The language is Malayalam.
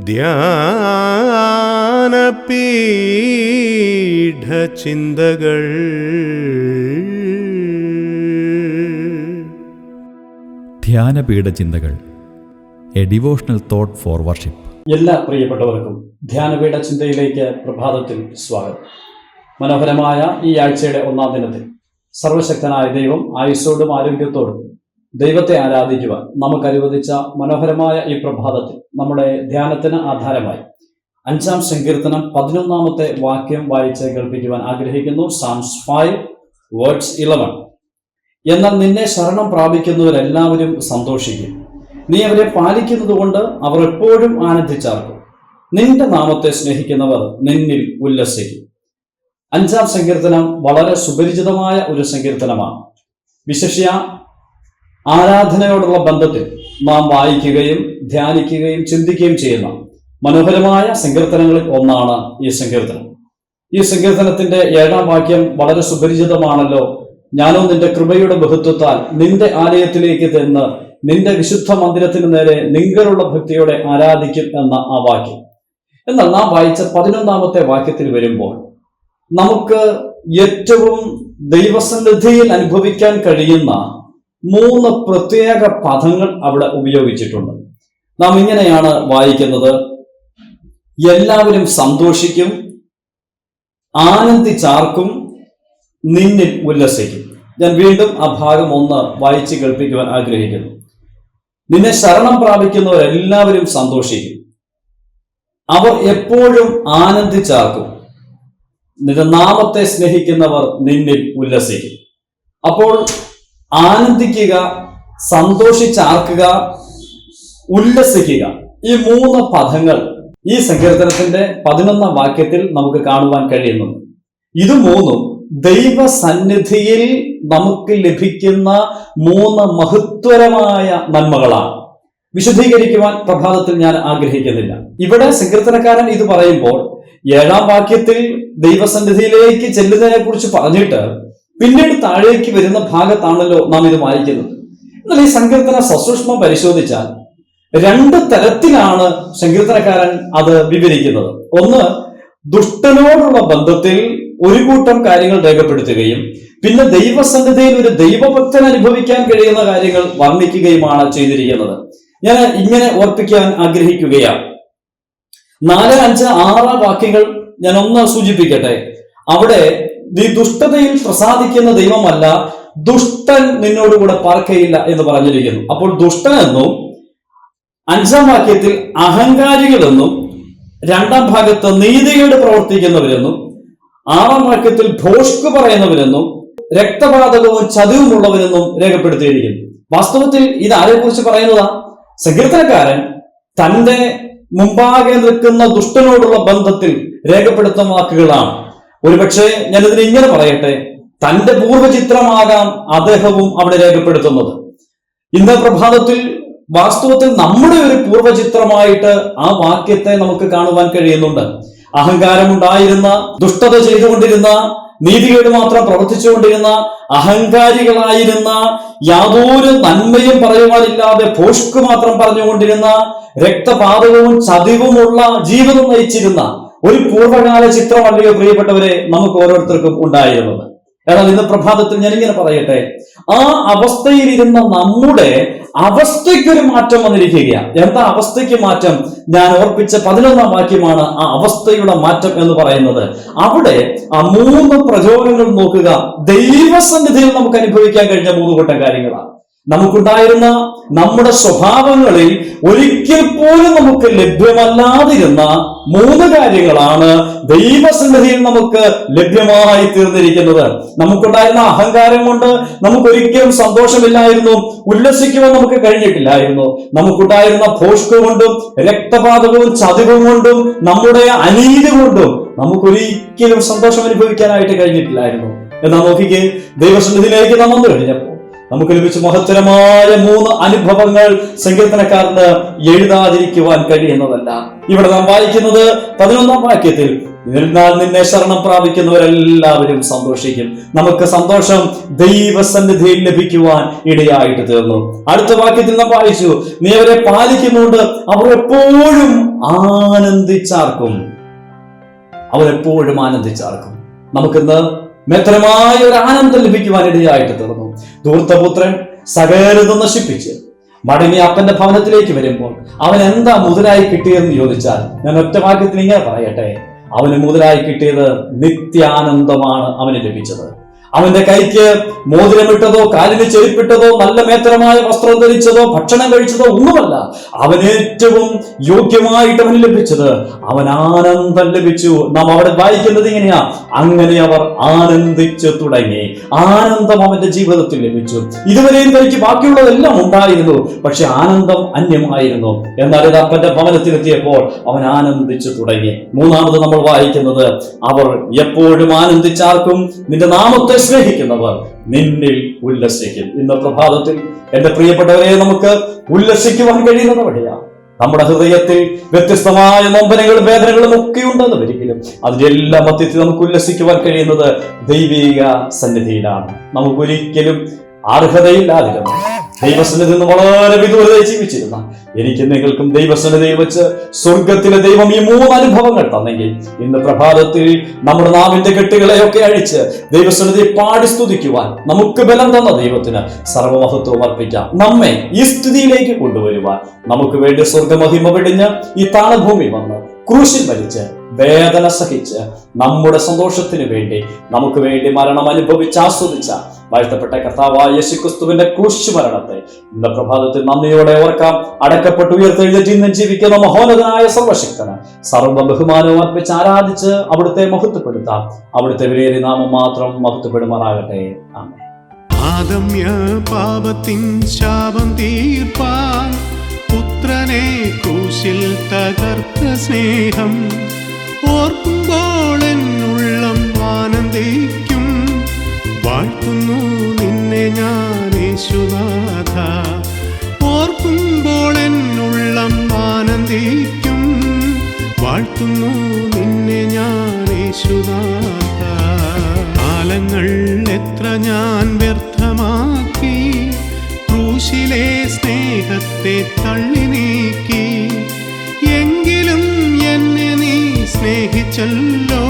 ധ്യാനപീഠചിന്തകൾ. ധ്യാനപീഠ ചിന്തകൾ a devotional thought for worship. എല്ലാ പ്രിയപ്പെട്ടവർക്കും ധ്യാനപീഠ ചിന്തയിലേക്ക് പ്രഭാതത്തിൽ സ്വാഗതം. മനോഹരമായ ഈ ആഴ്ചയുടെ ഒന്നാം ദിനത്തിൽ സർവശക്തനായ ദൈവം ആയുസ്സോടും ആരോഗ്യത്തോടും ദൈവത്തെ ആരാധിക്കുവാൻ നമുക്ക് അനുവദിച്ച മനോഹരമായ ഈ പ്രഭാതത്തിൽ നമ്മുടെ ധ്യാനത്തിന് ആധാരമായി അഞ്ചാം സങ്കീർത്തനം പതിനൊന്നാമത്തെ വാക്യം വായിച്ച് കേൾപ്പിക്കുവാൻ ആഗ്രഹിക്കുന്നു. സാംസ് ഫൈവ് വേർഡ്സ് ഇലവൻ എന്നാൽ നിന്നെ ശരണം പ്രാപിക്കുന്നവരെല്ലാവരും സന്തോഷിക്കും. നീ അവരെ പാലിക്കുന്നത് കൊണ്ട് അവർ എപ്പോഴും ആനന്ദിച്ചാർക്കും. നിന്റെ നാമത്തെ സ്നേഹിക്കുന്നവർ നിന്നിൽ ഉല്ലസിക്കും. അഞ്ചാം സങ്കീർത്തനം വളരെ സുപരിചിതമായ ഒരു സങ്കീർത്തനമാണ്. വിശേഷ്യ ആരാധനയോടുള്ള ബന്ധത്തിൽ നാം വായിക്കുകയും ധ്യാനിക്കുകയും ചിന്തിക്കുകയും ചെയ്യുന്ന മനോഹരമായ സങ്കീർത്തനങ്ങളിൽ ഒന്നാണ് ഈ സങ്കീർത്തനം. ഈ സങ്കീർത്തനത്തിന്റെ ഏഴാം വാക്യം വളരെ സുപരിചിതമാണല്ലോ. ഞാനോ നിന്റെ കൃപയുടെ ബഹുത്വത്താൽ നിന്റെ ആലയത്തിലേക്ക് ചെന്ന് നിന്റെ വിശുദ്ധ മന്ദിരത്തിന് നേരെ നിങ്കലുള്ള ഭക്തിയോടെ ആരാധിക്കും എന്ന ആ വാക്യം. എന്നാൽ നാം വായിച്ച പതിനൊന്നാമത്തെ വാക്യത്തിൽ വരുമ്പോൾ നമുക്ക് ഏറ്റവും ദൈവസന്നിധിയിൽ അനുഭവിക്കാൻ കഴിയുന്ന മൂന്ന് പ്രത്യേക പദങ്ങൾ അവിടെ ഉപയോഗിച്ചിട്ടുണ്ട്. നാം ഇങ്ങനെയാണ് വായിക്കുന്നത്. എല്ലാവരും സന്തോഷിക്കും ആനന്ദിച്ചാർക്കും നിന്നിൽ ഉല്ലസിക്കും. ഞാൻ വീണ്ടും ആ ഭാഗം ഒന്ന് വായിച്ച് കേൾപ്പിക്കുവാൻ ആഗ്രഹിക്കുന്നു. നിന്നെ ശരണം പ്രാപിക്കുന്നവരെല്ലാവരും സന്തോഷിക്കും. അവർ എപ്പോഴും ആനന്ദിച്ചാർക്കും. നിന്റെ നാമത്തെ സ്നേഹിക്കുന്നവർ നിന്നിൽ ഉല്ലസിക്കും. അപ്പോൾ ആനന്ദിക്കുക സന്തോഷിച്ചാർക്കുക ഉല്ലസിക്കുക. ഈ മൂന്ന് പദങ്ങൾ ഈ സങ്കീർത്തനത്തിന്റെ പതിനൊന്നാം വാക്യത്തിൽ നമുക്ക് കാണുവാൻ കഴിയുന്നു. ഇത് മൂന്നും ദൈവസന്നിധിയിൽ നമുക്ക് ലഭിക്കുന്ന മൂന്ന് മഹത്വരമായ നന്മകളാണ്. വിശദീകരിക്കുവാൻ പ്രഭാതത്തിൽ ഞാൻ ആഗ്രഹിക്കുന്നില്ല. ഇവിടെ സങ്കീർത്തനക്കാരൻ ഇത് പറയുമ്പോൾ ഏഴാം വാക്യത്തിൽ ദൈവസന്നിധിയിലേക്ക് ചെല്ലുന്നതിനെ കുറിച്ച് പറഞ്ഞിട്ട് പിന്നീട് താഴേക്ക് വരുന്ന ഭാഗത്താണല്ലോ നാം ഇത് വായിക്കുന്നത്. എന്നാൽ ഈ സങ്കീർത്തന സസൂക്ഷ്മം പരിശോധിച്ചാൽ രണ്ട് തരത്തിലാണ് സങ്കീർത്തനക്കാരൻ അത് വിവരിക്കുന്നത്. ഒന്ന് ദുഷ്ടനോടുള്ള ബന്ധത്തിൽ ഒരു കൂട്ടം കാര്യങ്ങൾ രേഖപ്പെടുത്തുകയും പിന്നെ ദൈവസന്നിധിയിൽ ഒരു ദൈവഭക്തൻ അനുഭവിക്കാൻ കഴിയുന്ന കാര്യങ്ങൾ വർണിക്കുകയുമാണ് ചെയ്തിരിക്കുന്നത്. ഞാൻ ഇങ്ങനെ ഓർപ്പിക്കാൻ ആഗ്രഹിക്കുകയാണ്. നാല് അഞ്ച് ആറ് വാക്യങ്ങൾ ഞാൻ ഒന്ന് സൂചിപ്പിക്കട്ടെ. അവിടെ നീ ദുഷ്ടതയിൽ പ്രസാദിക്കുന്ന ദൈവമല്ല ദുഷ്ടൻ നിന്നോടുകൂടെ പാർക്കയില്ല എന്ന് പറഞ്ഞിരിക്കുന്നു. അപ്പോൾ ദുഷ്ടൻ എന്നും അഞ്ചാം വാക്യത്തിൽ അഹങ്കാരികളെന്നും രണ്ടാം ഭാഗത്ത് നീതികേട് പ്രവർത്തിക്കുന്നവരെന്നും ആറാം വാക്യത്തിൽ ഭോഷ്ക് പറയുന്നവരെന്നും രക്തപാതകവും ചതിവുമുള്ളവരെന്നും രേഖപ്പെടുത്തിയിരിക്കുന്നു. വാസ്തവത്തിൽ ഇത് ആരെക്കുറിച്ച് പറയുന്നതാ? സങ്കീർത്തനക്കാരൻ തന്റെ മുമ്പാകെ നിൽക്കുന്ന ദുഷ്ടനോടുള്ള ബന്ധത്തിൽ രേഖപ്പെടുത്തുന്ന വാക്കുകളാണ്. ഒരുപക്ഷെ ഞാനിതിനെ ഇങ്ങനെ പറയട്ടെ തന്റെ പൂർവചിത്രമാകാം അദ്ദേഹവും അവിടെ രേഖപ്പെടുത്തുന്നത്. ഇന്ന് പ്രഭാതത്തിൽ വാസ്തവത്തിൽ നമ്മുടെ ഒരു പൂർവചിത്രമായിട്ട് ആ വാക്യത്തെ നമുക്ക് കാണുവാൻ കഴിയുന്നുണ്ട്. അഹങ്കാരമുണ്ടായിരുന്ന ദുഷ്ടത ചെയ്തുകൊണ്ടിരുന്ന നീതികേട് മാത്രം പ്രവർത്തിച്ചുകൊണ്ടിരുന്ന അഹങ്കാരികളായിരുന്ന യാതൊരു നന്മയും പറയുവാനില്ലാതെ പോഷ്ക്ക് മാത്രം പറഞ്ഞുകൊണ്ടിരുന്ന രക്തപാതകവും ചതിവുമുള്ള ജീവിതം നയിച്ചിരുന്ന ഒരു പൂർവകാല ചിത്രമല്ലയോ പ്രിയപ്പെട്ടവരെ നമുക്ക് ഓരോരുത്തർക്കും ഉണ്ടായിരുന്നത്. എന്നാൽ ഇന്ന് പ്രഭാതത്തിൽ ഞാൻ ഇങ്ങനെ പറയട്ടെ ആ അവസ്ഥയിലിരുന്ന നമ്മുടെ അവസ്ഥയ്ക്കൊരു മാറ്റം വന്നിരിക്കുകയാണ് എന്താ അവസ്ഥയ്ക്ക് മാറ്റം? ഞാൻ ഓർപ്പിച്ച പതിനൊന്നാം വാക്യമാണ് ആ അവസ്ഥയുടെ മാറ്റം എന്ന് പറയുന്നത്. അവിടെ ആ മൂന്ന് പ്രചോദനങ്ങൾ നോക്കുക. ദൈവസന്നിധിയിൽ നമുക്ക് അനുഭവിക്കാൻ കഴിഞ്ഞ മൂന്ന് കൂട്ടം കാര്യങ്ങളാണ് നമുക്കുണ്ടായിരുന്ന നമ്മുടെ സ്വഭാവങ്ങളിൽ ഒരിക്കൽ പോലും നമുക്ക് ലഭ്യമല്ലാതിരുന്ന മൂന്ന് കാര്യങ്ങളാണ് ദൈവസന്നിധിയിൽ നമുക്ക് ലഭ്യമായി തീർന്നിരിക്കുന്നത്. നമുക്കുണ്ടായിരുന്ന അഹങ്കാരം കൊണ്ട് നമുക്ക് ഒരിക്കലും സന്തോഷമില്ലായിരുന്നു ഉല്ലസിക്കുവാൻ നമുക്ക് കഴിഞ്ഞിട്ടില്ലായിരുന്നു. നമുക്കുണ്ടായിരുന്ന ഭോഷ്ക കൊണ്ടും രക്തപാതകവും ചതിവും കൊണ്ടും നമ്മുടെ അനീതി കൊണ്ടും നമുക്കൊരിക്കലും സന്തോഷം അനുഭവിക്കാനായിട്ട് കഴിഞ്ഞിട്ടില്ലായിരുന്നു. എന്നാൽ നോക്കിക്കേ ദൈവസന്നിധിയിലേക്ക് നാം വന്നു കഴിഞ്ഞപ്പോൾ നമുക്ക് ലഭിച്ച മഹത്തരമായ മൂന്ന് അനുഭവങ്ങൾ സങ്കീർത്തനക്കാരന് എഴുതാതിരിക്കുവാൻ കഴിയുന്നതല്ല. ഇവിടെ നാം വായിക്കുന്നത് പതിനൊന്നാം വാക്യത്തിൽ എന്നാൽ നിന്നെ ശരണം പ്രാപിക്കുന്നവരെല്ലാവരും സന്തോഷിക്കും. നമുക്ക് സന്തോഷം ദൈവസന്നിധിയിൽ ലഭിക്കുവാൻ ഇടയായിട്ട് തീർന്നു. അടുത്ത വാക്യത്തിൽ നാം വായിച്ചു നീ അവരെ പാലിക്കുന്നുണ്ട് അവർ എപ്പോഴും ആനന്ദിച്ചാർക്കും. അവരെപ്പോഴും ആനന്ദിച്ചാർക്കും. നമുക്കിന്ന് മെത്രമായ ഒരു ആനന്ദം ലഭിക്കുവാൻ ഇടയായിട്ട് തീർന്നു. ധൂർത്തപുത്രൻ സകലതും നശിപ്പിച്ച് മടങ്ങി അപ്പന്റെ ഭവനത്തിലേക്ക് വരുമ്പോൾ അവൻ എന്താ മുതലായി കിട്ടിയതെന്ന് ചോദിച്ചാൽ ഞാൻ ഒറ്റ വാക്യത്തിൽ ഇങ്ങനെ പറയട്ടെ. അവന് മുതലായി കിട്ടിയത് നിത്യാനന്ദമാണ് അവന് ലഭിച്ചത്. അവന്റെ കൈക്ക് മോതിരമിട്ടതോ കാലിന് ചെരുപ്പിട്ടതോ നല്ല മേത്രമായ വസ്ത്രം ധരിച്ചതോ ഭക്ഷണം കഴിച്ചതോ ഒന്നുമല്ല. അവൻ ഏറ്റവും യോഗ്യമായിട്ട് അവന് ലഭിച്ചത് അവൻ ആനന്ദം ലഭിച്ചു. നാം അവിടെ വായിക്കുന്നത് ഇങ്ങനെയാ. അങ്ങനെ അവർ ആനന്ദിച്ചു തുടങ്ങി. ആനന്ദം അവന്റെ ജീവിതത്തിൽ ലഭിച്ചു. ഇതുവരെയും തനിക്ക് ബാക്കിയുള്ളതെല്ലാം ഉണ്ടായിരുന്നു. പക്ഷെ ആനന്ദം അന്യമായിരുന്നു. എന്നാൽ ഇത് അപ്പന്റെ ഭവനത്തിലെത്തിയപ്പോൾ അവൻ ആനന്ദിച്ചു തുടങ്ങി. മൂന്നാമത് നമ്മൾ വായിക്കുന്നത് അവർ എപ്പോഴും ആനന്ദിച്ചാർക്കും. നിന്റെ നാമത്തെ സ്നേഹിക്കുന്നവർ നിന്നിൽ ഉല്ലസിക്കും. ഇന്ന് പ്രഭാതത്തിൽ എന്റെ പ്രിയപ്പെട്ടവരെ നമുക്ക് ഉല്ലസിക്കുവാൻ കഴിയുന്നത് വഴിയാണ് നമ്മുടെ ഹൃദയത്തിൽ വ്യത്യസ്തമായ നൊമ്പനങ്ങളും വേദനകളും ഒക്കെ ഉണ്ടെന്ന് വരികിലും അതിന്റെ എല്ലാ മധ്യത്തിൽ നമുക്ക് ഉല്ലസിക്കുവാൻ കഴിയുന്നത് ദൈവിക സന്നിധിയിലാണ്. നമുക്ക് ഒരിക്കലും അർഹതയില്ലാതിരുന്നു. ദൈവസന്നിധി നിന്ന് വളരെ വിദൂരത ജീവിച്ചിരുന്ന എനിക്ക് നിങ്ങൾക്കും ദൈവസന്നിധിയിൽ വെച്ച് സ്വർഗത്തിലെ ദൈവം ഈ മൂന്ന് അനുഭവങ്ങൾ തന്നെങ്കിൽ ഇന്ന് പ്രഭാതത്തിൽ നമ്മുടെ നാവിന്റെ കെട്ടുകളെയൊക്കെ അഴിച്ച് ദൈവസന്നിധി പാടി സ്തുതിക്കുവാൻ നമുക്ക് ബലം തന്ന ദൈവത്തിന് സർവമഹത്വം അർപ്പിക്കാം. നമ്മെ ഈ സ്ഥിതിയിലേക്ക് കൊണ്ടുവരുവാൻ നമുക്ക് വേണ്ടി സ്വർഗമഹിമ വെടിഞ്ഞ് ഈ താളഭൂമി വന്ന് ക്രൂശിൽ മരിച്ച് വേദന സഹിച്ച് നമ്മുടെ സന്തോഷത്തിന് വേണ്ടി നമുക്ക് വേണ്ടി മരണം അനുഭവിച്ച് ആസ്വദിച്ച വാഴ്ത്തപ്പെട്ട കർത്താവായ യേശുക്രിസ്തുവിന്റെ ക്രൂശ് മരണത്തെ ഇന്ന് പ്രഭാതത്തിൽ നന്ദിയോടെ ഓർക്കാം. അടക്കപ്പെട്ട് ഉയർത്തെഴുന്നേറ്റ് ജീവിക്കുന്ന മഹോന്നതനായ സർവശക്തന് സർവ ബഹുമാനവും അർപ്പിച്ച് ആരാധിച്ച് അവിടുത്തെ മഹത്വപ്പെടുത്താം. അവിടുത്തെ വിലയേറി നാമം മാത്രം മഹത്വപ്പെടുമാറാകട്ടെ. ആമേ ആദമ്യ പാപത്തിൻ ശാപം തീർപ്പാൻ പുത്രനെ കൂശിൽ തകർത്ത സ്നേഹം ഓർക്കുമ്പോൾ കാലങ്ങൾ എത്ര ഞാൻ വ്യർത്ഥമാക്കി. ക്രൂശിലെ സ്നേഹത്തെ തള്ളി നീക്കി. എങ്കിലും എന്നെ നീ സ്നേഹിച്ചല്ലോ.